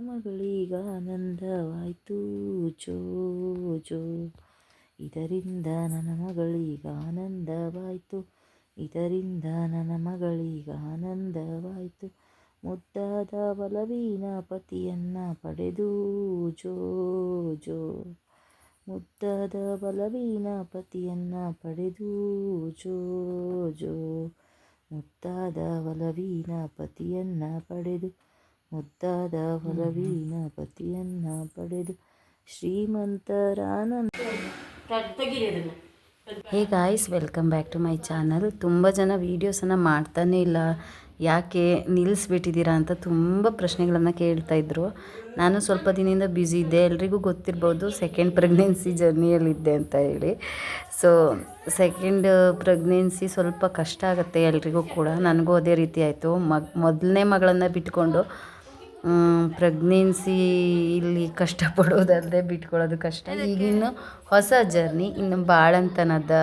ಮಗಳೀಗ ಆನಂದವಾಯ್ತು ಜೋ ಜೋ ಇದರಿಂದ ನನ್ನ ಮಗಳೀಗ ಆನಂದವಾಯ್ತು. ಇದರಿಂದ ನನ್ನ ಮಗಳೀಗ ಆನಂದವಾಯ್ತು. ಮುದ್ದಾದ ಬಲವೀನ ಪತಿಯನ್ನ ಪಡೆದು ಜೋ ಜೋ ಮುದ್ದಾದ ಬಲವೀನ ಪತಿಯನ್ನ ಪಡೆದು ಜೋ ಜೋ ಮುದ್ದಾದ ಬಲವೀನ ಪತಿಯನ್ನ ಪಡೆದು ಮುದ್ದಾದ ಹೊರವೀನ ಪತಿಯನ್ನ ಪಡೆದು ಶ್ರೀಮಂತರಾನಂದ hey guys welcome back to my channel ತುಂಬ ಜನ ವೀಡಿಯೋಸನ್ನು ಮಾಡ್ತಾನೇ ಇಲ್ಲ. ಯಾಕೆ ನಿಲ್ಲಿಸ್ಬಿಟ್ಟಿದ್ದೀರಾ ಅಂತ ತುಂಬ ಪ್ರಶ್ನೆಗಳನ್ನು ಕೇಳ್ತಾ ಇದ್ರು. ನಾನು ಸ್ವಲ್ಪ ದಿನದಿಂದ ಬ್ಯುಸಿ ಇದ್ದೆ. ಎಲ್ರಿಗೂ ಗೊತ್ತಿರ್ಬೋದು ಸೆಕೆಂಡ್ ಪ್ರೆಗ್ನೆನ್ಸಿ ಜರ್ನಿಯಲ್ಲಿದ್ದೆ ಅಂತ ಹೇಳಿ. ಸೊ ಸೆಕೆಂಡ್ ಪ್ರೆಗ್ನೆನ್ಸಿ ಸ್ವಲ್ಪ ಕಷ್ಟ ಆಗುತ್ತೆ ಎಲ್ರಿಗೂ ಕೂಡ. ನನಗೂ ಅದೇ ರೀತಿ ಆಯಿತು. ಮಗ್ ಮೊದಲನೇ ಮಗಳನ್ನು ಬಿಟ್ಕೊಂಡು ಪ್ರೆಗ್ನೆನ್ಸಿ ಇಲ್ಲಿ ಕಷ್ಟಪಡೋದಲ್ಲದೆ ಬಿಟ್ಕೊಳ್ಳೋದು ಕಷ್ಟ. ಈಗಿನ್ನು ಹೊಸ ಜರ್ನಿ ಇನ್ನು ಬಾಳಂತನದ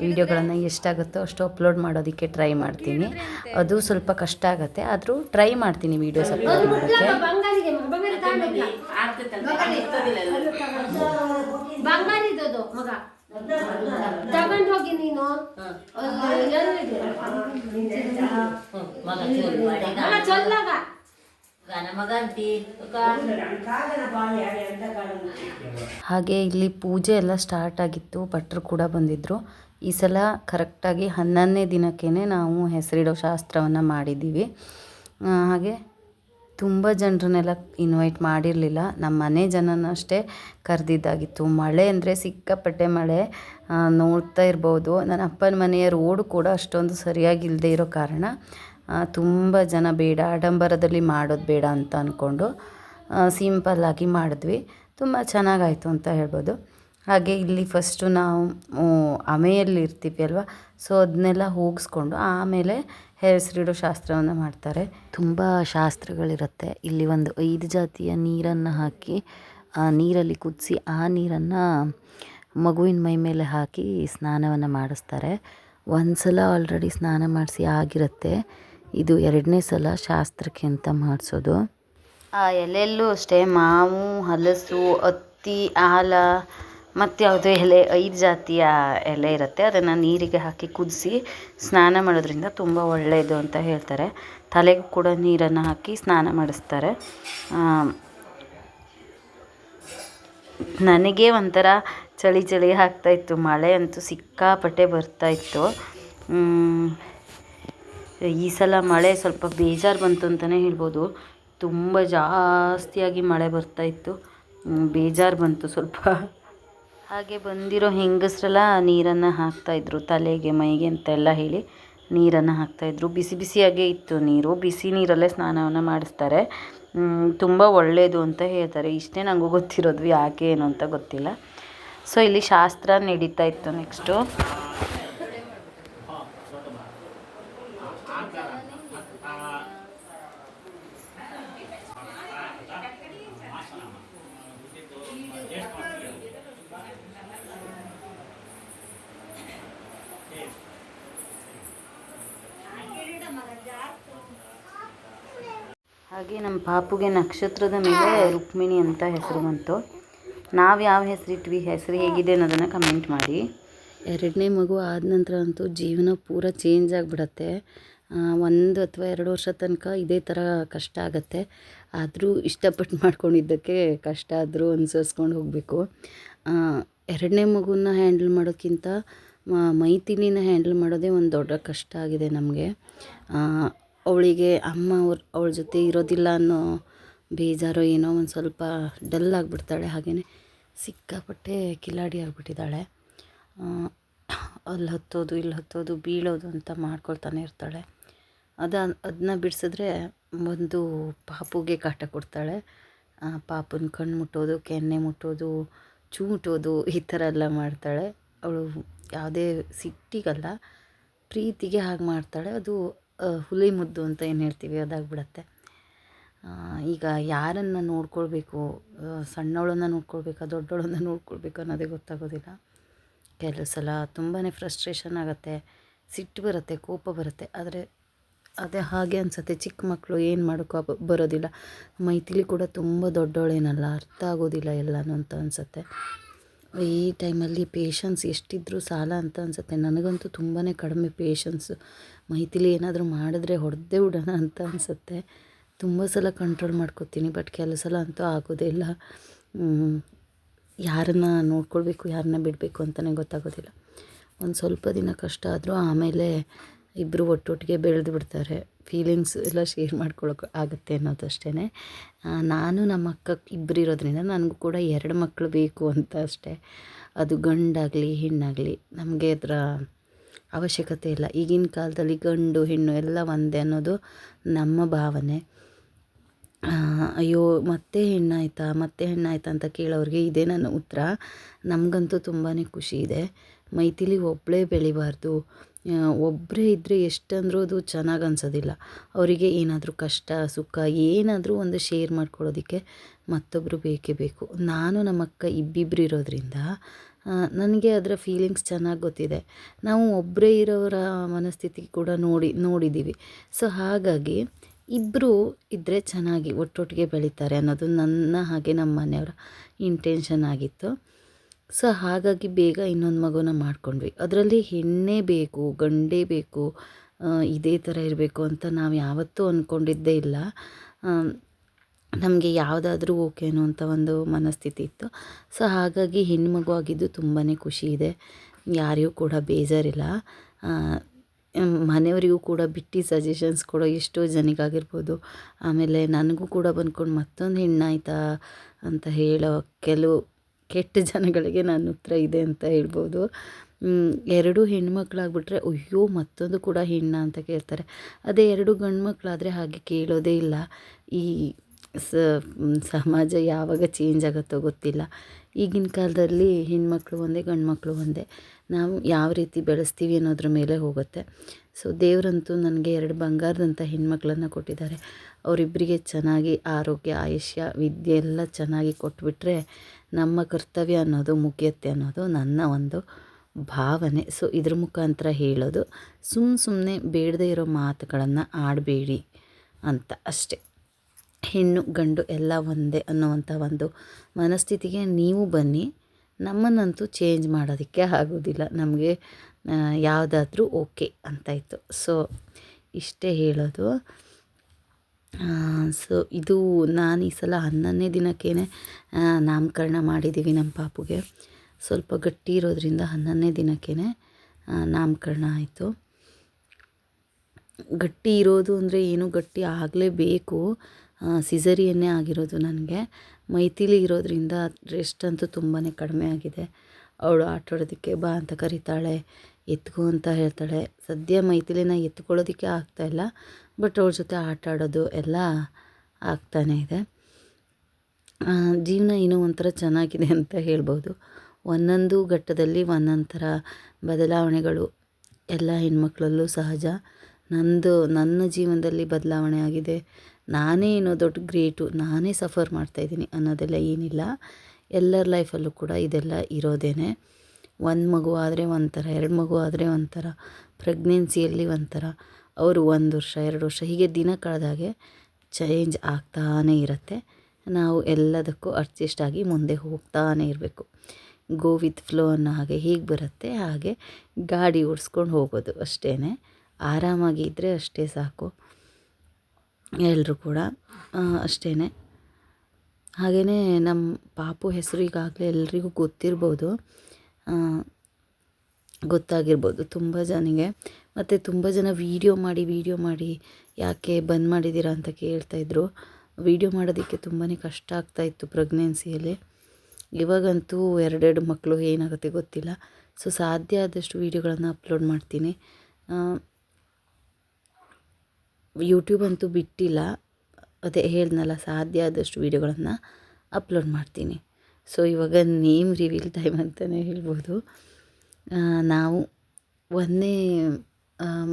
ವೀಡಿಯೋಗಳನ್ನು ಎಷ್ಟಾಗುತ್ತೋ ಅಷ್ಟು ಅಪ್ಲೋಡ್ ಮಾಡೋದಕ್ಕೆ ಟ್ರೈ ಮಾಡ್ತೀನಿ. ಅದು ಸ್ವಲ್ಪ ಕಷ್ಟ ಆಗುತ್ತೆ ಆದರೂ ಟ್ರೈ ಮಾಡ್ತೀನಿ ವೀಡಿಯೋಸ್ ಅಪ್ಲೋಡ್ ಮಾಡೋಕ್ಕೆ. ತಗೊಂಡ್ ಹೋಗಿ ನೀನು. ಮಗ ಹಾಗೆ ಇಲ್ಲಿ ಪೂಜೆ ಎಲ್ಲ ಸ್ಟಾರ್ಟ್ ಆಗಿತ್ತು, ಭಟ್ರು ಕೂಡ ಬಂದಿದ್ದರು ಈ ಸಲ ಕರೆಕ್ಟಾಗಿ ಹನ್ನೊಂದನೇ ದಿನಕ್ಕೇ ನಾವು ಹೆಸರಿಡೋ ಶಾಸ್ತ್ರವನ್ನು ಮಾಡಿದ್ದೀವಿ. ಹಾಗೆ ತುಂಬ ಜನರನ್ನೆಲ್ಲ ಇನ್ವೈಟ್ ಮಾಡಿರಲಿಲ್ಲ. ನಮ್ಮ ಮನೆ ಜನನಷ್ಟೇ ಕರೆದಿದ್ದಾಗಿತ್ತು. ಮಳೆ ಅಂದರೆ ಸಿಕ್ಕಾಪಟ್ಟೆ ಮಳೆ ನೋಡ್ತಾ ಇರ್ಬೋದು. ನನ್ನ ಅಪ್ಪನ ಮನೆಯ ರೋಡು ಕೂಡ ಅಷ್ಟೊಂದು ಸರಿಯಾಗಿಲ್ಲದೆ ಇರೋ ಕಾರಣ. ತುಂಬ ಜನ ಬೇಡ, ಆಡಂಬರದಲ್ಲಿ ಮಾಡೋದು ಬೇಡ ಅಂತ ಅಂದ್ಕೊಂಡು ಸಿಂಪಲ್ಲಾಗಿ ಮಾಡಿದ್ವಿ. ತುಂಬ ಚೆನ್ನಾಗಾಯಿತು ಅಂತ ಹೇಳ್ಬೋದು. ಹಾಗೆ ಇಲ್ಲಿ ಫಸ್ಟು ನಾವು ಅಮೆಯಲ್ಲಿ ಇರ್ತೀವಿ ಅಲ್ವಾ? ಸೊ ಅದನ್ನೆಲ್ಲ ಹೋಗಿಸ್ಕೊಂಡು ಆಮೇಲೆ ಹೆಸರಿಡೋ ಶಾಸ್ತ್ರವನ್ನು ಮಾಡ್ತಾರೆ. ತುಂಬ ಶಾಸ್ತ್ರಗಳಿರುತ್ತೆ. ಇಲ್ಲಿ ಒಂದು ಐದು ಜಾತಿಯ ನೀರನ್ನು ಹಾಕಿ, ಆ, ನೀರಲ್ಲಿ ಕುದಿಸಿ ಆ ನೀರನ್ನು ಮಗುವಿನ ಮೈ ಮೇಲೆ ಹಾಕಿ ಸ್ನಾನವನ್ನು ಮಾಡಿಸ್ತಾರೆ. ಒಂದು ಸಲ ಆಲ್ರೆಡಿ ಸ್ನಾನ ಮಾಡಿಸಿ ಆಗಿರುತ್ತೆ. ಇದು ಎರಡನೇ ಸಲ ಶಾಸ್ತ್ರಕ್ಕೆ ಅಂತ ಮಾಡಿಸೋದು. ಆ ಎಲೆಯಲ್ಲೂ ಅಷ್ಟೇ, ಮಾವು, ಹಲಸು, ಅತ್ತಿ, ಆಲ, ಮತ್ತು ಯಾವುದೋ ಎಲೆ, ಐದು ಜಾತಿಯ ಎಲೆ ಇರುತ್ತೆ. ಅದನ್ನು ನೀರಿಗೆ ಹಾಕಿ ಕುದಿಸಿ ಸ್ನಾನ ಮಾಡೋದ್ರಿಂದ ತುಂಬ ಒಳ್ಳೆಯದು ಅಂತ ಹೇಳ್ತಾರೆ. ತಲೆಗೂ ಕೂಡ ನೀರನ್ನು ಹಾಕಿ ಸ್ನಾನ ಮಾಡಿಸ್ತಾರೆ. ನನಗೆ ಒಂಥರ ಚಳಿ ಚಳಿ ಆಗ್ತಾಯಿತ್ತು ಮಳೆ ಅಂತೂ ಸಿಕ್ಕಾಪಟ್ಟೆ ಬರ್ತಾಯಿತ್ತು ಈ ಸಲ ಮಳೆ ಸ್ವಲ್ಪ ಬೇಜಾರು ಬಂತು ಅಂತಲೇ ಹೇಳ್ಬೋದು. ತುಂಬ ಜಾಸ್ತಿಯಾಗಿ ಮಳೆ ಬರ್ತಾ ಇತ್ತು. ಬೇಜಾರು ಬಂತು ಸ್ವಲ್ಪ. ಹಾಗೆ ಬಂದಿರೋ ಹೆಂಗಸರೆಲ್ಲ ನೀರನ್ನು ಹಾಕ್ತಾಯಿದ್ರು ತಲೆಗೆ, ಮೈಗೆ ಅಂತೆಲ್ಲ ಹೇಳಿ ನೀರನ್ನು ಹಾಕ್ತಾಯಿದ್ರು ಬಿಸಿ ಬಿಸಿಯಾಗೇ ಇತ್ತು ನೀರು. ಬಿಸಿ ನೀರಲ್ಲೇ ಸ್ನಾನವನ್ನು ಮಾಡಿಸ್ತಾರೆ. ತುಂಬ ಒಳ್ಳೆಯದು ಅಂತ ಹೇಳ್ತಾರೆ. ಇಷ್ಟೇ ನನಗೂ ಗೊತ್ತಿರೋದು ಯಾಕೆ ಏನು ಅಂತ ಗೊತ್ತಿಲ್ಲ. ಸೊ ಇಲ್ಲಿ ಶಾಸ್ತ್ರ ನಡೀತಾ ಇತ್ತು ನೆಕ್ಸ್ಟು ಹಾಗೆ ನಮ್ಮ ಪಾಪುಗೆ ನಕ್ಷತ್ರದ ಮೇಲೆ ರುಕ್ಮಿಣಿ ಅಂತ ಹೆಸರು ಬಂತು. ನಾವು ಯಾವ ಹೆಸರಿಟ್ವಿ ಹೆಸರು ಹೇಗಿದೆ ಅನ್ನೋದನ್ನು ಕಮೆಂಟ್ ಮಾಡಿ. ಎರಡನೇ ಮಗು ಆದ ನಂತರ ಅಂತೂ ಜೀವನ ಪೂರ ಚೇಂಜ್ ಆಗಿಬಿಡತ್ತೆ. ಒಂದು ಅಥವಾ ಎರಡು ವರ್ಷ ತನಕ ಇದೇ ಥರ ಕಷ್ಟ ಆಗುತ್ತೆ. ಆದರೂ ಇಷ್ಟಪಟ್ಟು ಮಾಡ್ಕೊಂಡಿದ್ದಕ್ಕೆ ಕಷ್ಟ ಆದರೂ ಅನುಸರಿಸ್ಕೊಂಡು ಹೋಗಬೇಕು. ಎರಡನೇ ಮಗುನ ಹ್ಯಾಂಡಲ್ ಮಾಡೋಕ್ಕಿಂತ ಮೈತಿಲಿನ ಹ್ಯಾಂಡಲ್ ಮಾಡೋದೇ ಒಂದು ದೊಡ್ಡ ಕಷ್ಟ ಆಗಿದೆ ನಮಗೆ. ಅವಳಿಗೆ ಅಮ್ಮ ಅವ್ರ, ಅವಳ ಜೊತೆ ಇರೋದಿಲ್ಲ ಅನ್ನೋ ಬೇಜಾರೋ ಏನೋ ಒಂದು ಸ್ವಲ್ಪ ಡಲ್ ಆಗಿಬಿಡ್ತಾಳೆ ಹಾಗೆಯೇ ಸಿಕ್ಕಾಪಟ್ಟೆ ಕಿಲಾಡಿ ಆಗಿಬಿಟ್ಟಿದ್ದಾಳೆ. ಅಲ್ಲಿ ಹತ್ತೋದು ಇಲ್ಲಿ ಹತ್ತೋದು, ಬೀಳೋದು ಅಂತ ಮಾಡ್ಕೊಳ್ತಾನೆ ಇರ್ತಾಳೆ. ಅದು ಅದನ್ನ ಬಿಡಿಸಿದ್ರೆ ಒಂದು ಪಾಪುಗೆ ಕಾಟ ಕೊಡ್ತಾಳೆ. ಪಾಪನ ಕಣ್ಣು ಮುಟ್ಟೋದು, ಕೆನ್ನೆ ಮುಟ್ಟೋದು, ಚೂಟೋದು ಈ ಥರ ಎಲ್ಲ ಮಾಡ್ತಾಳೆ. ಅವಳು ಯಾವುದೇ ಸಿಟ್ಟಿಗಲ್ಲ, ಪ್ರೀತಿಗೆ ಹಾಗೆ ಮಾಡ್ತಾಳೆ. ಅದು ಹುಲಿ ಮುದ್ದು ಅಂತ ಏನು ಹೇಳ್ತೀವಿ, ಅದಾಗ್ಬಿಡತ್ತೆ. ಈಗ ಯಾರನ್ನು ನೋಡ್ಕೊಳ್ಬೇಕು ಸಣ್ಣವಳನ್ನ ನೋಡ್ಕೊಳ್ಬೇಕಾ ದೊಡ್ಡವಳನ್ನ ನೋಡ್ಕೊಳ್ಬೇಕು ಅನ್ನೋದೇ ಗೊತ್ತಾಗೋದಿಲ್ಲ. ಕೆಲವು ಸಲ ತುಂಬಾ ಫ್ರಸ್ಟ್ರೇಷನ್ ಆಗುತ್ತೆ, ಸಿಟ್ಟು ಬರುತ್ತೆ, ಕೋಪ ಬರುತ್ತೆ. ಆದರೆ ಅದೇ ಹಾಗೆ ಅನಿಸುತ್ತೆ, ಚಿಕ್ಕ ಮಕ್ಕಳು ಏನು ಮಾಡೋಕ್ಕೂ ಬರೋದಿಲ್ಲ. ಮೈಥಿಲಿ ಕೂಡ ತುಂಬ ದೊಡ್ಡವಳೇನಲ್ಲ ಅರ್ಥ ಆಗೋದಿಲ್ಲ ಎಲ್ಲನೂ ಅಂತ ಅನಿಸುತ್ತೆ. ಈ ಟೈಮಲ್ಲಿ ಪೇಷನ್ಸ್ ಎಷ್ಟಿದ್ರೂ ಸಾಲ ಅಂತ ಅನಿಸುತ್ತೆ. ನನಗಂತೂ ತುಂಬಾ ಕಡಿಮೆ ಪೇಷನ್ಸು ಮೈತಿಲಿ ಏನಾದರೂ ಮಾಡಿದ್ರೆ ಹೊಡೆದೇ ಬಿಡೋಣ ಅಂತ ಅನಿಸುತ್ತೆ. ತುಂಬ ಸಲ ಕಂಟ್ರೋಲ್ ಮಾಡ್ಕೋತೀನಿ ಬಟ್ ಕೆಲವು ಸಲ ಅಂತೂ ಆಗೋದೇ ಇಲ್ಲ. ಯಾರನ್ನ ನೋಡ್ಕೊಳ್ಬೇಕು, ಯಾರನ್ನ ಬಿಡಬೇಕು ಅಂತಲೇ ಗೊತ್ತಾಗೋದಿಲ್ಲ. ಒಂದು ಸ್ವಲ್ಪ ದಿನ ಕಷ್ಟ ಆದರೂ ಆಮೇಲೆ ಇಬ್ಬರು ಒಟ್ಟೊಟ್ಟಿಗೆ ಬೆಳೆದು ಬಿಡ್ತಾರೆ. ಫೀಲಿಂಗ್ಸ್ ಎಲ್ಲ ಶೇರ್ ಮಾಡ್ಕೊಳ್ಳೋಕೆ ಆಗುತ್ತೆ ಅನ್ನೋದಷ್ಟೇ ನಾನು ನಮ್ಮ ಅಕ್ಕ ಇಬ್ಬರು ಇರೋದ್ರಿಂದ ನನಗೂ ಕೂಡ ಎರಡು ಮಕ್ಕಳು ಬೇಕು ಅಂತ ಅಷ್ಟೇ. ಅದು ಗಂಡಾಗಲಿ, ಹೆಣ್ಣಾಗಲಿ ನಮಗೆ ಅದರ ಅವಶ್ಯಕತೆ ಇಲ್ಲ. ಈಗಿನ ಕಾಲದಲ್ಲಿ ಗಂಡು, ಹೆಣ್ಣು ಎಲ್ಲ ಒಂದೇ ಅನ್ನೋದು ನಮ್ಮ ಭಾವನೆ. ಅಯ್ಯೋ, ಮತ್ತೆ ಹೆಣ್ಣಾಯ್ತಾ ಮತ್ತೆ ಹೆಣ್ಣಾಯ್ತಾ ಅಂತ ಕೇಳೋರಿಗೆ ಇದೇ ನನ್ನ ಉತ್ತರ. ನಮಗಂತೂ ತುಂಬಾ ಖುಷಿ ಇದೆ. ಮೈತಿಲಿ ಒಬ್ಬಳೇ ಬೆಳಿಬಾರ್ದು. ಒಬ್ಬರೇ ಇದ್ದರೆ ಎಷ್ಟಂದರೂ ಅದು ಚೆನ್ನಾಗಿ ಅನ್ಸೋದಿಲ್ಲ. ಅವರಿಗೆ ಏನಾದರೂ ಕಷ್ಟ, ಸುಖ, ಏನಾದರೂ ಒಂದು ಶೇರ್ ಮಾಡ್ಕೊಳ್ಳೋದಕ್ಕೆ ಮತ್ತೊಬ್ಬರು ಬೇಕೇ ಬೇಕು. ನಾನು ನಮ್ಮಕ್ಕ ಇಬ್ಬಿಬ್ಬರು ಇರೋದ್ರಿಂದ ನನಗೆ ಅದರ ಫೀಲಿಂಗ್ಸ್ ಚೆನ್ನಾಗಿ ಗೊತ್ತಿದೆ. ನಾವು ಒಬ್ಬರೇ ಇರೋರ ಮನಸ್ಥಿತಿ ಕೂಡ ನೋಡಿ ನೋಡಿದ್ದೀವಿ ಸೊ ಹಾಗಾಗಿ ಇಬ್ಬರು ಇದ್ದರೆ ಚೆನ್ನಾಗಿ ಒಟ್ಟೊಟ್ಟಿಗೆ ಬೆಳೀತಾರೆ ಅನ್ನೋದು ನನ್ನ ಹಾಗೆ ನಮ್ಮ ಮನೆಯವರ ಇಂಟೆನ್ಷನ್ ಆಗಿತ್ತು. ಸೊ ಹಾಗಾಗಿ ಬೇಗ ಇನ್ನೊಂದು ಮಗುನ ಮಾಡ್ಕೊಂಡ್ವಿ. ಅದರಲ್ಲಿ ಹೆಣ್ಣೇ ಬೇಕು, ಗಂಡೇ ಬೇಕು ಇದೇ ಥರ ಇರಬೇಕು ಅಂತ ನಾವು ಯಾವತ್ತೂ ಅಂದ್ಕೊಂಡಿದ್ದೇ ಇಲ್ಲ. ನಮಗೆ ಯಾವುದಾದ್ರೂ ಓಕೆನೋ ಅಂತ ಒಂದು ಮನಸ್ಥಿತಿ ಇತ್ತು. ಸೊ ಹಾಗಾಗಿ ಹೆಣ್ಮಗು ಆಗಿದ್ದು ತುಂಬಾ ಖುಷಿ ಇದೆ. ಯಾರಿಗೂ ಕೂಡ ಬೇಜಾರಿಲ್ಲ. ಮನೆಯವರಿಗೂ ಕೂಡ ಬಿಟ್ಟು ಸಜೆಷನ್ಸ್ ಕೊಡೋ ಎಷ್ಟೋ ಜನಿಗಾಗಿರ್ಬೋದು ಆಮೇಲೆ ನನಗೂ ಕೂಡ ಬಂದ್ಕೊಂಡು ಮತ್ತೊಂದು ಹೆಣ್ಣಾಯ್ತಾ ಅಂತ ಹೇಳೋ ಕೆಲವು ಕೆಟ್ಟ ಜನಗಳಿಗೆ ನನ್ನ ಉತ್ತರ ಇದೆ ಅಂತ ಹೇಳ್ಬೋದು. ಎರಡು ಹೆಣ್ಮಕ್ಳಾಗ್ಬಿಟ್ರೆ ಅಯ್ಯೋ, ಮತ್ತೊಂದು ಕೂಡ ಹೆಣ್ಣ ಅಂತ ಕೇಳ್ತಾರೆ. ಅದೇ ಎರಡು ಗಂಡು ಮಕ್ಕಳಾದರೆ ಹಾಗೆ ಕೇಳೋದೇ ಇಲ್ಲ. ಈ ಸಮಾಜ ಯಾವಾಗ ಚೇಂಜ್ ಆಗುತ್ತೋ ಗೊತ್ತಿಲ್ಲ. ಈಗಿನ ಕಾಲದಲ್ಲಿ ಹೆಣ್ಮಕ್ಳು ಒಂದೇ ಗಂಡು ಮಕ್ಕಳು ಒಂದೇ. ನಾವು ಯಾವ ರೀತಿ ಬೆಳೆಸ್ತೀವಿ ಅನ್ನೋದ್ರ ಮೇಲೆ ಹೋಗುತ್ತೆ. ಸೊ ದೇವರಂತೂ ನನಗೆ ಎರಡು ಬಂಗಾರದಂಥ ಹೆಣ್ಮಕ್ಳನ್ನು ಕೊಟ್ಟಿದ್ದಾರೆ. ಅವರಿಬ್ಬರಿಗೆ ಚೆನ್ನಾಗಿ ಆರೋಗ್ಯ, ಆಯುಷ್ಯ, ವಿದ್ಯೆ ಎಲ್ಲ ಚೆನ್ನಾಗಿ ಕೊಟ್ಬಿಟ್ರೆ ನಮ್ಮ ಕರ್ತವ್ಯ ಅನ್ನೋದು ಮುಖ್ಯತೆ ಅನ್ನೋದು ನನ್ನ ಒಂದು ಭಾವನೆ. ಸೊ ಇದ್ರ ಮುಖಾಂತರ ಹೇಳೋದು ಸುಮ್ಮ ಸುಮ್ಮನೆ ಬೇಡದೇ ಇರೋ ಮಾತುಗಳನ್ನು ಆಡಬೇಡಿ ಅಂತ ಅಷ್ಟೆ. ಹೆಣ್ಣು ಗಂಡು ಎಲ್ಲ ಒಂದೇ ಅನ್ನುವಂಥ ಒಂದು ಮನಸ್ಥಿತಿಗೆ ನೀವು ಬನ್ನಿ. ನಮ್ಮನ್ನಂತೂ ಚೇಂಜ್ ಮಾಡೋದಕ್ಕೆ ಆಗೋದಿಲ್ಲ. ನಮಗೆ ಯಾವುದಾದ್ರೂ ಓಕೆ ಅಂತಾಯಿತು. ಸೊ ಇಷ್ಟೇ ಹೇಳೋದು. ಸೊ ಇದು ನಾನು ಈ ಸಲ ಹನ್ನೊಂದನೇ ದಿನಕ್ಕೇ ನಾಮಕರಣ ಮಾಡಿದ್ದೀವಿ ನಮ್ಮ ಪಾಪುಗೆ. ಸ್ವಲ್ಪ ಗಟ್ಟಿ ಇರೋದ್ರಿಂದ ಹನ್ನೊಂದನೇ ದಿನಕ್ಕೇ ನಾಮಕರಣ ಆಯಿತು. ಗಟ್ಟಿ ಇರೋದು ಅಂದರೆ ಏನು ಗಟ್ಟಿ ಆಗಲೇಬೇಕು. ಸಿಸರಿಯನ್ನೇ ಆಗಿರೋದು ನನಗೆ. ಮೈಥಿಲಿ ಇರೋದ್ರಿಂದ ರೆಸ್ಟ್ ಅಂತೂ ತುಂಬಾ ಕಡಿಮೆ ಆಗಿದೆ. ಅವಳು ಆಟಾಡೋದಕ್ಕೆ ಬಾ ಅಂತ ಕರೀತಾಳೆ, ಎತ್ಕೊ ಅಂತ ಹೇಳ್ತಾಳೆ. ಸದ್ಯ ಮೈಥಿಲಿನ ಎತ್ಕೊಳ್ಳೋದಕ್ಕೆ ಆಗ್ತಾಯಿಲ್ಲ ಬಟ್ ಅವಳ ಜೊತೆ ಆಟ ಆಡೋದು ಎಲ್ಲ ಆಗ್ತಾನೇ ಇದೆ. ಜೀವನ ಏನೋ ಒಂಥರ ಚೆನ್ನಾಗಿದೆ ಅಂತ ಹೇಳ್ಬೋದು. ಒಂದೊಂದು ಘಟ್ಟದಲ್ಲಿ ಒಂದೊಂದು ಥರ ಬದಲಾವಣೆಗಳು ಎಲ್ಲ ಹೆಣ್ಮಕ್ಳಲ್ಲೂ ಸಹಜ. ನಂದು, ನನ್ನ ಜೀವನದಲ್ಲಿ ಬದಲಾವಣೆ ಆಗಿದೆ. ನಾನೇ ಏನೋ ದೊಡ್ಡ ಗ್ರೇಟು, ನಾನೇ ಸಫರ್ ಮಾಡ್ತಾಯಿದ್ದೀನಿ ಅನ್ನೋದೆಲ್ಲ ಏನಿಲ್ಲ. ಎಲ್ಲರ ಲೈಫಲ್ಲೂ ಕೂಡ ಇದೆಲ್ಲ ಇರೋದೇನೆ. ಒಂದು ಮಗು ಆದರೆ ಒಂಥರ, ಎರಡು ಮಗು ಆದರೆ ಒಂಥರ, ಪ್ರೆಗ್ನೆನ್ಸಿಯಲ್ಲಿ ಒಂಥರ. ಅವರು ಒಂದು ವರ್ಷ, ಎರಡು ವರ್ಷ, ಹೀಗೆ ದಿನ ಕಳೆದಾಗೆ ಚೇಂಜ್ ಆಗ್ತಾನೇ ಇರುತ್ತೆ. ನಾವು ಎಲ್ಲದಕ್ಕೂ ಅಡ್ಜಸ್ಟ್ ಆಗಿ ಮುಂದೆ ಹೋಗ್ತಾನೆ ಇರಬೇಕು. ಗೋ ವಿತ್ ಫ್ಲೋ ಅನ್ನೋ ಹಾಗೆ ಹೀಗೆ ಬರುತ್ತೆ. ಹಾಗೆ ಗಾಡಿ ಓಡಿಸ್ಕೊಂಡು ಹೋಗೋದು ಅಷ್ಟೇ ಆರಾಮಾಗಿ ಇದ್ದರೆ ಅಷ್ಟೇ ಸಾಕು. ಎಲ್ಲರೂ ಕೂಡ ಅಷ್ಟೇ ಹಾಗೆಯೇ ನಮ್ಮ ಪಾಪು ಹೆಸರು ಈಗಾಗಲೇ ಎಲ್ರಿಗೂ ಗೊತ್ತಿರ್ಬೋದು. ಗೊತ್ತಾಗಿರ್ಬೋದು ತುಂಬ ಜನಿಗೆ. ಮತ್ತು ತುಂಬ ಜನ ವೀಡಿಯೋ ಮಾಡಿ ವೀಡಿಯೋ ಮಾಡಿ ಯಾಕೆ ಬಂದ್ ಮಾಡಿದ್ದೀರಾ ಅಂತ ಕೇಳ್ತಾಯಿದ್ರು ವೀಡಿಯೋ ಮಾಡೋದಕ್ಕೆ ತುಂಬಾ ಕಷ್ಟ ಆಗ್ತಾಯಿತ್ತು ಪ್ರೆಗ್ನೆನ್ಸಿಯಲ್ಲಿ. ಇವಾಗಂತೂ ಎರಡೆರಡು ಮಕ್ಕಳು ಏನಾಗುತ್ತೆ ಗೊತ್ತಿಲ್ಲ. ಸೊ ಸಾಧ್ಯ ಆದಷ್ಟು ವೀಡಿಯೋಗಳನ್ನು ಅಪ್ಲೋಡ್ ಮಾಡ್ತೀನಿ. ಯೂಟ್ಯೂಬ್ ಅಂತೂ ಬಿಟ್ಟಿಲ್ಲ. ಅದೇ ಹೇಳಿದ್ನಲ್ಲ, ಸಾಧ್ಯ ಆದಷ್ಟು ವೀಡಿಯೋಗಳನ್ನು ಅಪ್ಲೋಡ್ ಮಾಡ್ತೀನಿ. ಸೊ ಇವಾಗ ನೇಮ್ ರಿವೀಲ್ ಟೈಮ್ ಅಂತಲೇ ಹೇಳ್ಬೋದು. ನಾವು ಒಂದನೇ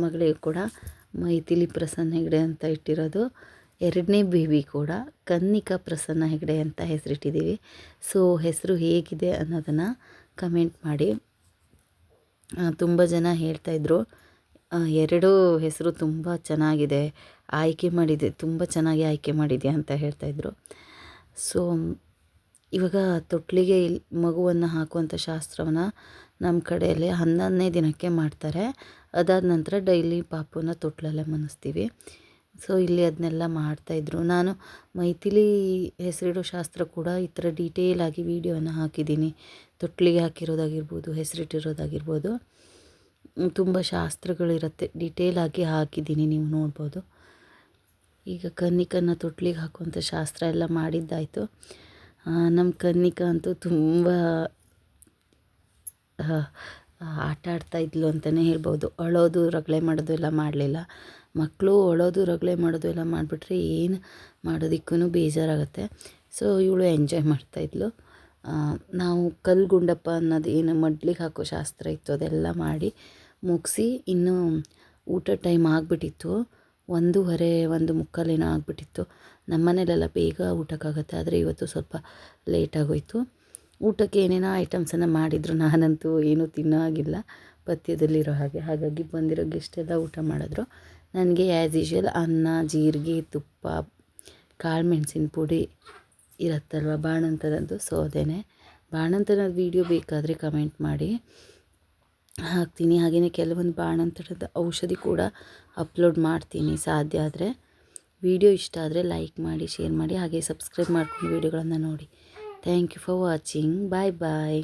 ಮಗಳಿಗೆ ಕೂಡ ಮೈಥಿಲಿ ಪ್ರಸನ್ನ ಹೆಗಡೆ ಅಂತ ಇಟ್ಟಿರೋದು. ಎರಡನೇ ಬೇಬಿ ಕೂಡ ಕನ್ನಿಕಾ ಪ್ರಸನ್ನ ಹೆಗಡೆ ಅಂತ ಹೆಸರಿಟ್ಟಿದ್ದೀವಿ. ಸೊ ಹೆಸರು ಹೇಗಿದೆ ಅನ್ನೋದನ್ನು ಕಮೆಂಟ್ ಮಾಡಿ. ತುಂಬ ಜನ ಹೇಳ್ತಾಯಿದ್ರು ಎರಡೂ ಹೆಸರು ತುಂಬ ಚೆನ್ನಾಗಿದೆ. ಆಯ್ಕೆ ಮಾಡಿದೆ, ತುಂಬ ಚೆನ್ನಾಗಿ ಆಯ್ಕೆ ಮಾಡಿದ್ಯಾ ಅಂತ ಹೇಳ್ತಾಯಿದ್ರು ಸೊ ಇವಾಗ ತೊಟ್ಲಿಗೆ ಇಲ್, ಮಗುವನ್ನು ಹಾಕುವಂಥ ಶಾಸ್ತ್ರವನ್ನು ನಮ್ಮ ಕಡೆಯಲ್ಲಿ ಹನ್ನೊಂದನೇ ದಿನಕ್ಕೆ ಮಾಡ್ತಾರೆ. ಅದಾದ ನಂತರ ಡೈಲಿ ಪಾಪುನ ತೊಟ್ಲಲ್ಲೇ ಮನಸ್ತೀವಿ. ಸೊ ಇಲ್ಲಿ ಅದನ್ನೆಲ್ಲ ಮಾಡ್ತಾಯಿದ್ರು ನಾನು ಮೈಥಿಲಿ ಹೆಸರಿಡೋ ಶಾಸ್ತ್ರ ಕೂಡ ಈ ಥರ ಡೀಟೇಲಾಗಿ ವೀಡಿಯೋನ ಹಾಕಿದ್ದೀನಿ. ತೊಟ್ಲಿಗೆ ಹಾಕಿರೋದಾಗಿರ್ಬೋದು, ಹೆಸರಿಟ್ಟಿರೋದಾಗಿರ್ಬೋದು. ತುಂಬ ಶಾಸ್ತ್ರಗಳಿರುತ್ತೆ. ಡಿಟೇಲಾಗಿ ಹಾಕಿದ್ದೀನಿ, ನೀವು ನೋಡ್ಬೋದು. ಈಗ ಕನ್ನಿಕನ್ನ ತೊಟ್ಲಿಗೆ ಹಾಕುವಂಥ ಶಾಸ್ತ್ರ ಎಲ್ಲ ಮಾಡಿದ್ದಾಯಿತು. ನಮ್ಮ ಕನ್ನಿಕ ಅಂತೂ ತುಂಬ ಆಟ ಆಡ್ತಾ ಇದ್ಲು ಅಂತಲೇ ಹೇಳ್ಬೋದು. ಅಳೋದು, ರಗಳೆ ಮಾಡೋದು ಎಲ್ಲ ಮಾಡಲಿಲ್ಲ. ಮಕ್ಕಳು ಅಳೋದು, ರಗಳೆ ಮಾಡೋದು ಎಲ್ಲ ಮಾಡಿಬಿಟ್ರೆ ಏನು ಮಾಡೋದಕ್ಕೂ ಬೇಜಾರಾಗುತ್ತೆ. ಸೊ ಇವಳು ಎಂಜಾಯ್ ಮಾಡ್ತಾಯಿದ್ಲು ಇದ್ಲು. ನಾವು ಕಲ್ಗುಂಡಪ್ಪ ಅನ್ನೋದು ಏನು ಮಡ್ಲಿಗೆ ಹಾಕೋ ಶಾಸ್ತ್ರ ಇತ್ತು ಅದೆಲ್ಲ ಮಾಡಿ ಮುಗಿಸಿ ಇನ್ನೂ ಊಟ ಟೈಮ್ ಆಗಿಬಿಟ್ಟಿತ್ತು. ಒಂದೂವರೆ, ಒಂದು ಮುಕ್ಕಾಲೇನೋ ಆಗಿಬಿಟ್ಟಿತ್ತು. ನಮ್ಮ ಮನೇಲೆಲ್ಲ ಬೇಗ ಊಟಕ್ಕಾಗತ್ತೆ, ಆದರೆ ಇವತ್ತು ಸ್ವಲ್ಪ ಲೇಟಾಗೋಯಿತು ಊಟಕ್ಕೆ ಏನೇನೋ ಐಟಮ್ಸನ್ನು ಮಾಡಿದರು ನಾನಂತೂ ಏನೂ ತಿನ್ನೋ ಆಗಿಲ್ಲ ಪಥ್ಯದಲ್ಲಿರೋ ಹಾಗೆ. ಹಾಗಾಗಿ ಬಂದಿರೋ ಗೆಸ್ಟೆಲ್ಲ ಊಟ ಮಾಡಿದ್ರು. ನನಗೆ ಆ್ಯಸ್ ಯೂಶ್ವಲ್ ಅನ್ನ, ಜೀರಿಗೆ, ತುಪ್ಪ, ಕಾಳು ಮೆಣಸಿನ ಪುಡಿ ಇರುತ್ತಲ್ವ ಬಾಣಂತನದ್ದು? ಸೊ ಅದೇನೆ. ಬಾಣಂತನದ ವೀಡಿಯೋ ಬೇಕಾದರೆ ಕಮೆಂಟ್ ಮಾಡಿ. ಹಾಕ್ತೀನಿ. ಹಾಗೆಯೇ ಕೆಲವೊಂದು ಬಾಣಂತರದ ಔಷಧಿ ಕೂಡ ಅಪ್ಲೋಡ್ ಮಾಡ್ತೀನಿ. ಸಾಧ್ಯ ಆದರೆ ವಿಡಿಯೋ ಇಷ್ಟ ಆದರೆ ಲೈಕ್ ಮಾಡಿ ಶೇರ್ ಮಾಡಿ, ಹಾಗೆ ಸಬ್ಸ್ಕ್ರೈಬ್ ಮಾಡ್ಕೊಂಡು ವೀಡಿಯೋಗಳನ್ನು ನೋಡಿ. Thank you for watching bye bye